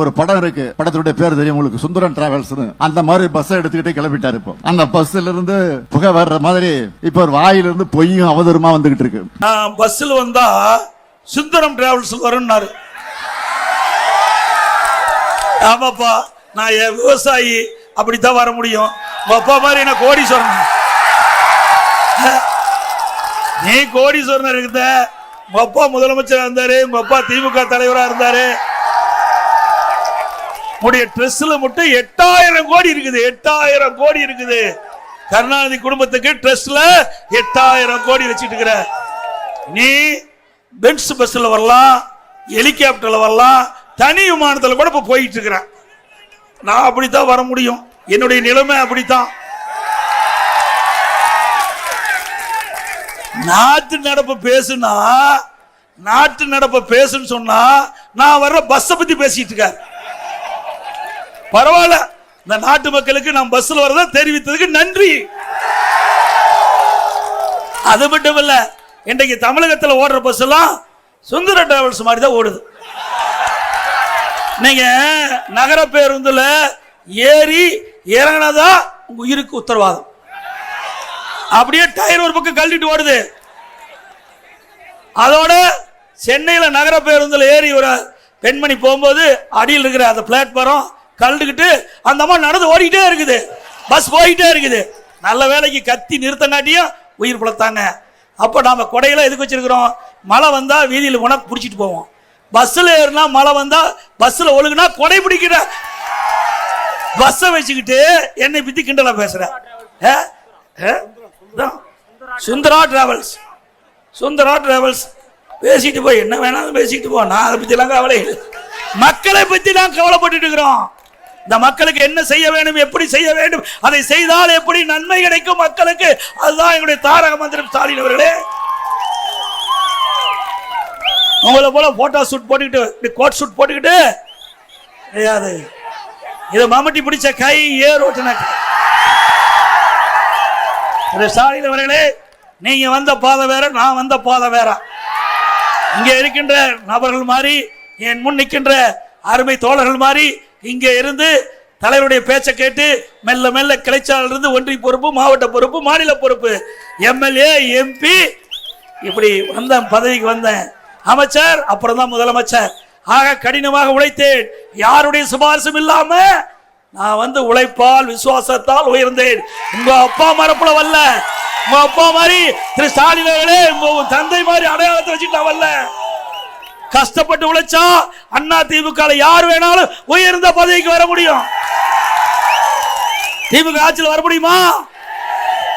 ஒரு படம் இருக்கு. படத்துடைய பேர் தெரியும். உங்களுக்கு சுந்தரன் டிராவல்ஸ் அந்த மாதிரி பஸ் எடுத்துக்கிட்டே கிளம்பிட்டாரு இப்போ. அந்த பஸ்ல இருந்து புகை வர்ற மாதிரி இப்ப ஒரு வாயில இருந்து பொய்யும் அவதூறுமா வந்துகிட்டு இருக்கு. நான் பஸ்ஸில் வந்தா சுந்தரம் டிராவல்ஸ் வரும்னாரு. ஆமாப்பா நான் என் விவசாயி. அப்படித்தான் வர முடியும். அப்பா மாதிரி என்ன கோடீஸ்வரன்? நீ கோடீஸ்வரன் இருந்த. உங்க அப்பா முதலமைச்சரா இருந்தாரு. உங்க அப்பா திமுக தலைவரா இருந்தாரு. உடைய ட்ரெஸ்ல மட்டும் எட்டாயிரம் கோடி இருக்குது. எட்டாயிரம் கோடி இருக்குது. கருணாநிதி குடும்பத்துக்கு ட்ரெஸ்ல எட்டாயிரம் கோடி வச்சுட்டு இருக்கிற. நீ பென்ஸ் பஸ்ல வரலாம் ஹெலிகாப்டர்ல வரலாம் தனி விமானத்தில் கூட இப்போ போயிட்டு இருக்கிறேன் நான் அப்படித்தான் வர முடியும். என்னுடைய நிலைமை அப்படித்தான். நாட்டு நடப்பு பேசுனா நாட்டு நடப்பு பேசுன்னு சொன்னா நான் வர்ற பஸ்ஸை பத்தி பேசிட்டு இருக்காரு. பரவாயில்ல. இந்த நாட்டு மக்களுக்கு நான் பஸ்ல வரத தெரிவித்ததுக்கு நன்றி. அது மட்டும் இல்ல இன்றைக்கு தமிழகத்தில் ஓடுற பஸ் எல்லாம் சுந்தர டிராவல்ஸ் மாதிரி தான் ஓடுது. நீங்க நகர பேருந்துல ஏறி இறங்கினதா உங்க உயிருக்கு உத்தரவாதம். அப்படியே டயர் ஒரு பக்கம் கழட்டிட்டு ஓடுது. அதோட சென்னையில் நகர பேருந்தில் ஏறி ஒரு பெண்மணி போகும்போது அடியில் இருக்கிற அந்த பிளாட்ஃபாரம் கழுந்துக்கிட்டு அந்த அம்மா நடந்து ஓடிக்கிட்டே இருக்குது. பஸ் போயிட்டே இருக்குது. நல்ல வேலைக்கு கத்தி நிறுத்தங்காட்டியும் உயிர் பிழைத்தாங்க. அப்போ நாம் கொடையெல்லாம் எதுக்கு வச்சிருக்கிறோம்? மழை வந்தால் வீதியில் உனக்கு பிடிச்சிட்டு போவோம். பஸ்ஸில் ஏறினா மழை வந்தால் பஸ்ஸில் ஒழுகுனா கொடை பிடிக்கிற. பஸ்ஸை வச்சுக்கிட்டு என்னை பற்றி கிண்டலாக பேசுகிறேன் சுந்தரா டிராவல்ஸ் சுந்தரா டிராவல்ஸ் பேசிட்டு போய் என்ன வேணாலும் பேசிட்டு போ. நான் அதை பற்றிலாம் கவலை இல்லை. மக்களை பற்றி நான் கவலைப்பட்டுட்டு இருக்கிறோம். இந்த மக்களுக்கு என்ன செய்ய வேண்டும் எப்படி செய்ய வேண்டும் அதை செய்தால் எப்படி நன்மை கிடைக்கும் மக்களுக்கு? அதுதான் எங்களுடைய தாரக மந்திரம் ஸ்டாலின் அவர்களே. உங்களை போல போட்டோ ஷூட் போட்டுக்கிட்டு கோட் ஷூட் போட்டுக்கிட்டு கிடையாது. இது மம்முட்டி பிடிச்ச கை ஏர் ஓட்டுன ஸ்டாலின் அவர்களே நீங்க வந்த பாதை வேற நான் வந்த பாதை வேற. இங்க இருக்கின்ற நபர்கள் மாதிரி என் முன் நிற்கின்ற அருமை தோழர்கள் மாதிரி இங்கே இருந்து தலைவருடைய பேச்சை கேட்டு மெல்ல மெல்ல கிளைச்சாளர் இருந்து ஒன்றிய பொறுப்பு மாவட்ட பொறுப்பு மாநில பொறுப்பு. எம்எல்ஏ எம்பி இப்படி வந்தேன் பதவிக்கு வந்தேன். அமைச்சர் அப்புறம் தான் முதலமைச்சர். ஆக கடினமாக உழைத்தேன். யாருடைய சிபாரிசும் இல்லாம நான் வந்து உழைப்பால் விசுவாசத்தால் உயர்ந்தேன். உங்க அப்பா மரப்புல வல்ல உங்க அப்பா மாதிரி திரு ஸ்டாலின் அவர்களே உங்க தந்தை மாதிரி அடையாளத்தை வச்சுட்டு நான் வரல கஷ்டப்பட்டு உழைச்சா அண்ணா திமுக யார் வேணாலும் உயர்ந்த பதவிக்கு வர முடியும். திமுக ஆட்சியில் வர முடியுமா?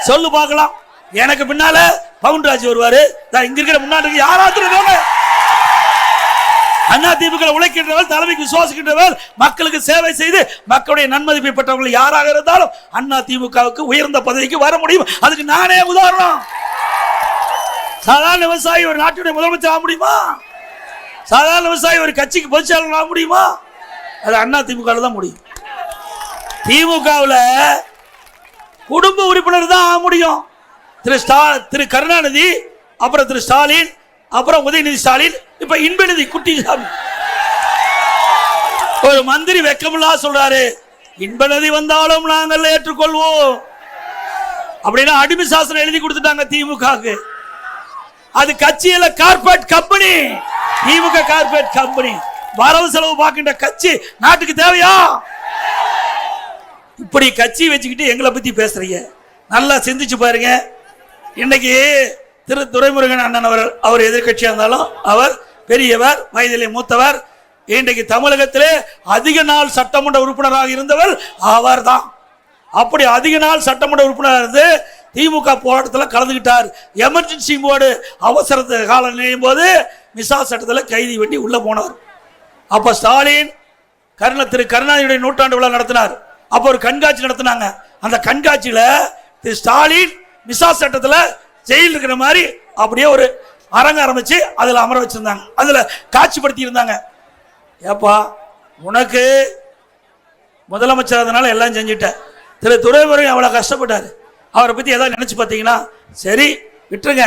சொல்லு பார்க்கலாம். எனக்கு பின்னால பவுன்ராஜ் வருவாரு. நான் இங்க இருக்கிற முன்னாடி யாராவது அண்ணா திமுக உழைக்கின்றவர் தலைமைக்கு விசுவாசிக்கின்றவர் மக்களுக்கு சேவை செய்து மக்களுடைய நன்மதிப்பை பெற்றவர்கள் யாராக இருந்தாலும் அண்ணா திமுகவுக்கு உயர்ந்த பதவிக்கு வர முடியும். அதுக்கு நானே உதாரணம். சாதாரண விவசாயி ஒரு நாட்டுடைய முதலமைச்சர் ஆக முடியுமா? சாதாரண விவசாயி ஒரு கட்சிக்கு பொதுச்செயலாளர் ஆக முடியுமா? அது அண்ணா திமுக தான் முடியும். திமுகவில் குடும்ப உறுப்பினர் தான் ஆக முடியும். திரு ஸ்டா திரு கருணாநிதி அப்புறம் திரு ஸ்டாலின் அப்புறம் உதயநிதி ஸ்டாலின் இப்ப இன்பநிதி குட்டிசாமி. ஒரு மந்திரி வெக்கமில்லா சொல்றாரு. இன்பநிதி வந்தாலும் நாங்கள் ஏற்றுக்கொள்வோம். அப்படின்னா அடிமை சாசனம் எழுதி கொடுத்துட்டாங்க திமுகவுக்கு. அது கட்சியில corporate company DMK corporate company. வரவு செலவு பார்க்கின்ற கட்சி நாட்டுக்கு தேவையா? இப்படி கட்சி வச்சுக்கிட்டு எங்களை பத்தி பேசுறீங்க. நல்லா சிந்திச்சு பாருங்க. இன்னைக்கு திரு துரைமுருகன் அண்ணன் அவர் அவர் எதிர்க்கட்சியா இருந்தாலும் அவர் பெரியவர் வயதிலே மூத்தவர் இன்றைக்கு தமிழகத்திலே அதிக நாள் சட்டமன்ற உறுப்பினராக இருந்தவர் அவர்தான். அப்படி அதிக நாள் சட்டமன்ற உறுப்பினர் இருந்து திமுக போராட்டத்தில் கலந்துக்கிட்டார் எமர்ஜென்சி போர்டு அவசர காலம் நிலையும் போது மிசா சட்டத்தில் கைதி வெட்டி உள்ளே போனார். அப்போ ஸ்டாலின் கருண திரு கருணாநிதியுடைய நூற்றாண்டு விழா நடத்தினார். அப்போ ஒரு கண்காட்சி நடத்தினாங்க. அந்த கண்காட்சியில் திரு ஸ்டாலின் மிசா சட்டத்தில் ஜெயில் இருக்கிற மாதிரி அப்படியே ஒரு அரங்க ஆரம்பித்து அதில் அமர வச்சுருந்தாங்க. அதில் காட்சிப்படுத்தி இருந்தாங்க. ஏப்பா உனக்கு முதலமைச்சர் அதனால எல்லாம் செஞ்சுட்டேன் திரு துரைமுருகன் அவ்வளோ கஷ்டப்பட்டார். அவரை பற்றி ஏதாவது நினச்சி பார்த்தீங்கன்னா சரி விட்டுருங்க.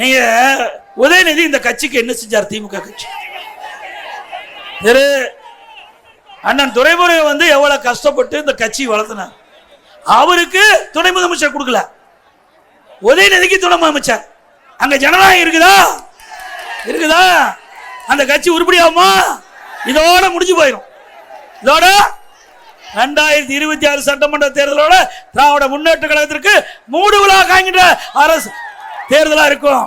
நீங்கள் உதயநிதி இந்த கட்சிக்கு என்ன செஞ்சார்? திமுக கட்சி. திரு அண்ணன் துரைமுருகன் வந்து எவ்வளவு கஷ்டப்பட்டு இந்த கட்சி வளர்த்தினார். அவருக்கு துணை முதலமைச்சர் கொடுக்கல. உதயநிதிக்கு துணை முதலமைச்சர். அங்க ஜனநாயகம் இருக்குதா? இருக்குதா? அந்த கட்சி உருப்படியாகுமா? இதோட முடிஞ்சு போயிடும் இதோட ரெண்டாயிரத்தி இருபத்தி ஆறு சட்டமன்ற தேர்தலோட திராவிட முன்னேற்ற கழகத்திற்கு மூடு விழா காண்கின்ற அரசு தேர்தலா இருக்கும்.